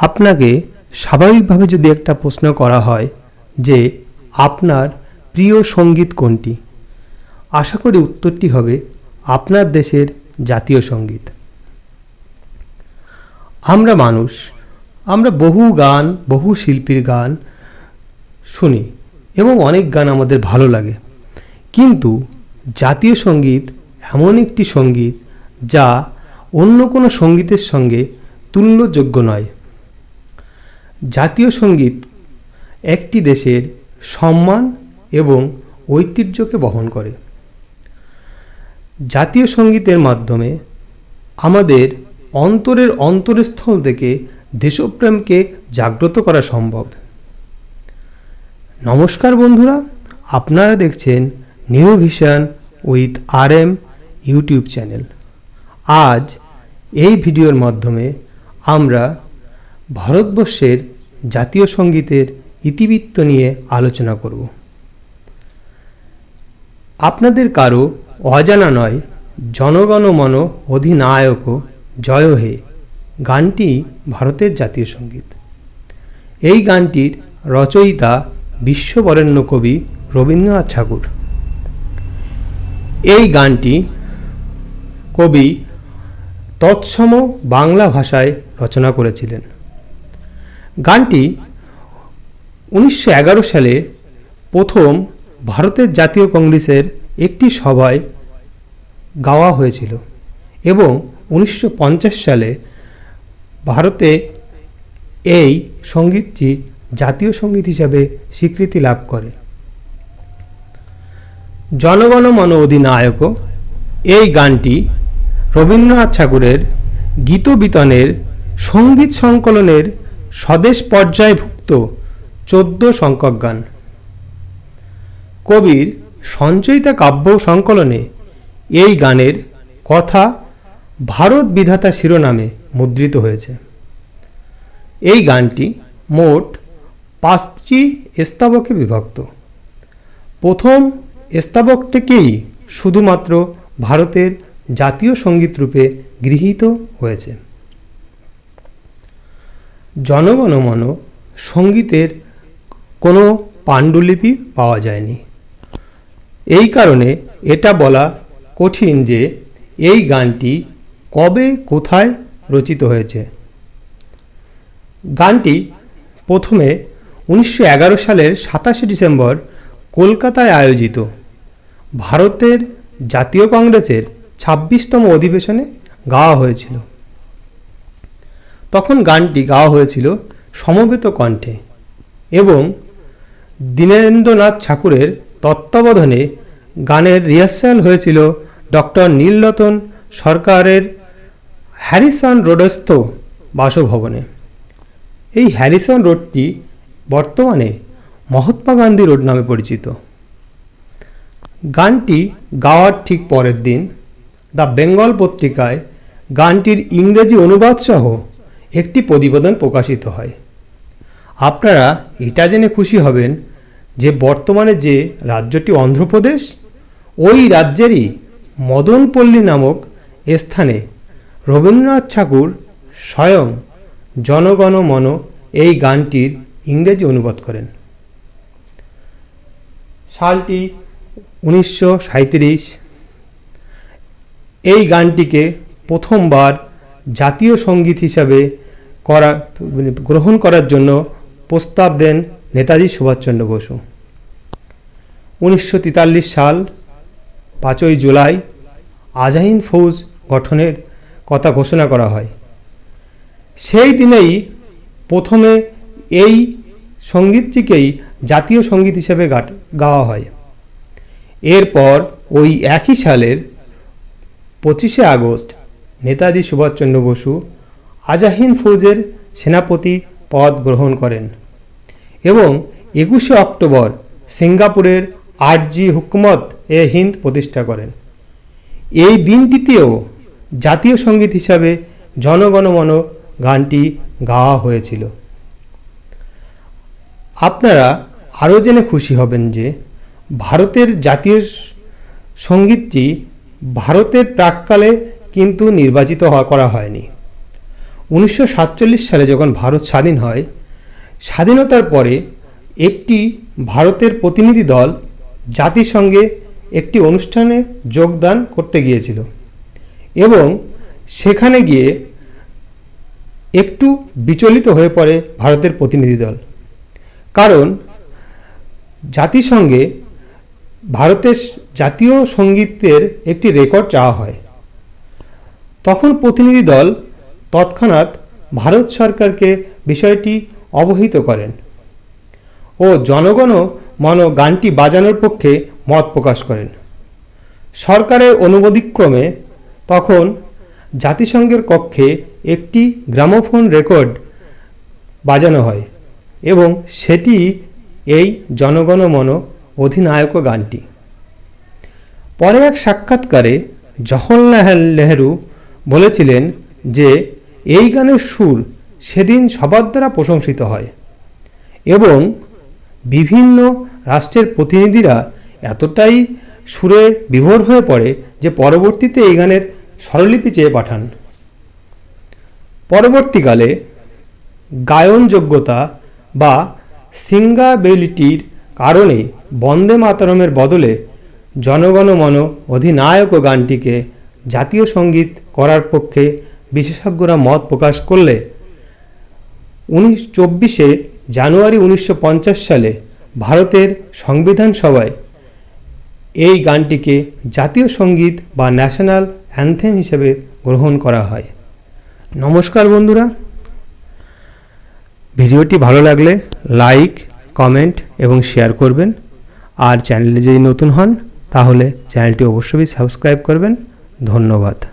আপনাকে স্বাভাবিকভাবে যদি একটা প্রশ্ন করা হয় যে আপনার প্রিয় সংগীত কোনটি? আশা করি উত্তরটি হবে আপনার দেশের জাতীয় সংগীত। আমরা মানুষ, আমরা বহু গান, বহু শিল্পীর গান শুনি এবং অনেক গান আমাদের ভালো লাগে। কিন্তু জাতীয় সংগীত এমন একটি সংগীত যা অন্য কোনো সঙ্গীতের সঙ্গে তুল্যযোগ্য নয়। জাতীয় সংগীত একটি দেশের সম্মান এবং ঐতিহ্যকে বহন করে। জাতীয় সঙ্গীতের মাধ্যমে আমাদের অন্তরের অন্তরস্থল থেকে দেশপ্রেমকে জাগ্রত করা সম্ভব। নমস্কার বন্ধুরা, আপনারা দেখছেন new vision with R M YouTube channel. আজ এই ভিডিওর মাধ্যমে আমরা ভারতবর্ষের জাতীয় সঙ্গীতের ইতিবৃত্ত নিয়ে আলোচনা করব। আপনাদের কারও অজানা নয়, জনগণ মন অধিনায়ক জয় হে, গানটি ভারতের জাতীয় সংগীত। এই গানটির রচয়িতা বিশ্ববরেণ্য কবি রবীন্দ্রনাথ ঠাকুর। এই গানটি কবি তৎসম বাংলা ভাষায় রচনা করেছিলেন। গানটি উনিশশো এগারো সালে প্রথম ভারতের জাতীয় কংগ্রেসের একটি সভায় গাওয়া হয়েছিল এবং উনিশশো পঞ্চাশ সালে ভারতে এই সঙ্গীতটি জাতীয় সংগীত হিসাবে স্বীকৃতি লাভ করে। জনগণ মন অধিনায়ক, এই গানটি রবীন্দ্রনাথ ঠাকুরের গীতবিতানের সংগীত সংকলনের স্বদেশ পর্যায়ভুক্ত চোদ্দ সংখ্যক গান কবির সঞ্চয়িতা কাব্য সংকলনে এই গানের কথা ভারত বিধাতা শিরোনামে মুদ্রিত হয়েছে। এই গানটি মোট পাঁচটি স্তাবকে বিভক্ত। প্রথম স্তাবকটিকেই শুধুমাত্র ভারতের জাতীয় সংগীত রূপে গৃহীত হয়েছে। জনগণমন সঙ্গীতের কোনো পাণ্ডুলিপি পাওয়া যায়নি। এই কারণে এটা বলা কঠিন যে এই গানটি কবে কোথায় রচিত হয়েছে। গানটি প্রথমে উনিশশো এগারো সালের সাতাশে ডিসেম্বর কলকাতায় আয়োজিত। ভারতের জাতীয় কংগ্রেসের ছাব্বিশতম অধিবেশনে গাওয়া হয়েছিল। তখন গানটি গাওয়া হয়েছিল সমবেত কণ্ঠে এবং দীনেন্দ্রনাথ ঠাকুরের তত্ত্বাবধানে গানের রিহার্সাল হয়েছিল ডক্টর নীলরতন সরকারের হ্যারিসন রোডস্থ বাসভবনে। এই হ্যারিসন রোডটি বর্তমানে মহাত্মা গান্ধী রোড নামে পরিচিত। গানটি গাওয়ার ঠিক পরের দিন দ্য বেঙ্গল পত্রিকায় গানটির ইংরেজি অনুবাদ সহ একটি প্রতিবেদন প্রকাশিত হয়। আপনারা এটা জেনে খুশি হবেন যে বর্তমানে যে রাজ্যটি অন্ধ্রপ্রদেশ, ওই রাজ্যেরই মদনপল্লী নামক স্থানে রবীন্দ্রনাথ ঠাকুর স্বয়ং জনগণ মন এই গানটির ইংরেজি অনুবাদ করেন। সালটি উনিশশো এই গানটিকে প্রথমবার জাতীয় সংগীত হিসাবে করা মানে গ্রহণ করার জন্য প্রস্তাব দেন নেতাজি সুভাষচন্দ্র বসু। উনিশশো তেতাল্লিশ সাল, পাঁচই জুলাই আজাহিন ফৌজ গঠনের কথা ঘোষণা করা হয়। সেই দিনেই প্রথমে এই সঙ্গীতটিকেই জাতীয় সংগীত হিসেবে গাওয়া হয়। এরপর ওই একই সালের পঁচিশে আগস্ট নেতাজি সুভাষচন্দ্র বসু আজাহিন ফৌজের সেনাপতি পদ গ্রহণ করেন এবং একুশে অক্টোবর সিঙ্গাপুরের আরজি হুকুমত এ হিন্দ প্রতিষ্ঠা করেন। এই দিনটিতেও জাতীয় সংগীত হিসাবে জনগণমন গানটি গাওয়া হয়েছিল। আপনারা আরও জেনে খুশি হবেন যে ভারতের জাতীয় সঙ্গীতটি ভারতের প্রাককালে কিন্তু নির্বাচিত করা হয়নি। উনিশশো সাতচল্লিশ সালে যখন ভারত স্বাধীন হয়, স্বাধীনতার পরে একটি ভারতের প্রতিনিধি দল জাতিসংঘে একটি অনুষ্ঠানে যোগদান করতে গিয়েছিল এবং সেখানে গিয়ে একটু বিচলিত হয়ে পড়ে ভারতের প্রতিনিধি দল। কারণ জাতিসংঘে ভারতের জাতীয় সঙ্গীতের একটি রেকর্ড চাওয়া হয়। তখন প্রতিনিধি দল তৎক্ষণাৎ ভারত সরকারকে বিষয়টি অবহিত করেন ও জনগণ মন গানটি বাজানোর পক্ষে মত প্রকাশ করেন। সরকারের অনুমোদিক্রমে তখন জাতিসংঘের কক্ষে একটি গ্রামোফোন রেকর্ড বাজানো হয় এবং সেটি এই জনগণমন অধিনায়ক গানটি। পরে এক সাক্ষাৎকারে জওহরলাল নেহেরু বলেছিলেন যে, এই গানের সুর সেদিন সবার দ্বারা প্রশংসিত হয় এবং বিভিন্ন রাষ্ট্রের প্রতিনিধিরা এতটাই সুরে বিভোর হয়ে পড়ে যে পরবর্তীতে এই গানের স্বরলিপি চেয়ে পাঠান। পরবর্তীকালে গায়ন যোগ্যতা বা সিঙ্গাবিলিটির কারণে বন্দে মাতরমের বদলে জনগণমন অধিনায়ক গানটিকে জাতীয় সংগীত করার পক্ষে বিশেষজ্ঞরা মত প্রকাশ করলে উনিশ চব্বিশে জানুয়ারি উনিশশো পঞ্চাশ সালে ভারতের সংবিধান সভায় এই গানটিকে জাতীয় সংগীত বা ন্যাশনাল অ্যান্থেম হিসেবে গ্রহণ করা হয়। নমস্কার বন্ধুরা। ভিডিওটি ভালো লাগলে লাইক, কমেন্ট এবং শেয়ার করবেন। আর চ্যানেলে যদি নতুন হন, তাহলে চ্যানেলটি অবশ্যই সাবস্ক্রাইব করবেন। ধন্যবাদ।